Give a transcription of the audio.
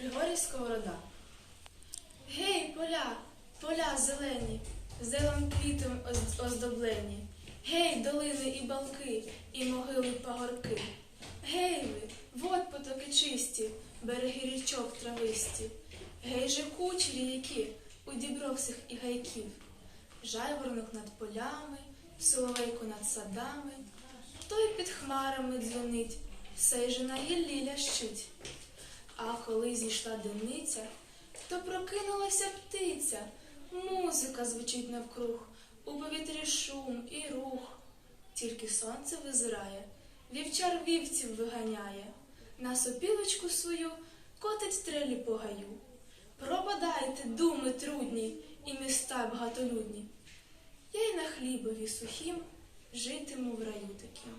Григорій Сковорода. Гей, поля, поля зелені, зелом квітом оздоблені. Гей, долини і балки, і могили пагорки. Гей ви, вод потоки чисті, береги річок трависті. Гей же кучері які у дібровсих і гайків. Жайворонок над полями, соловейку над садами, Той під хмарами дзвонить, сей же на гіллі лящить. А коли зійшла дениця, то прокинулася птиця, музика звучить навкруг, у повітрі шум і рух. Тільки сонце визирає, вівчар вівців виганяє, на сопілочку свою котить трелі по гаю. Пропадайте, думи трудні і міста багатолюдні. Я й на хлібові сухім житиму в раю таким.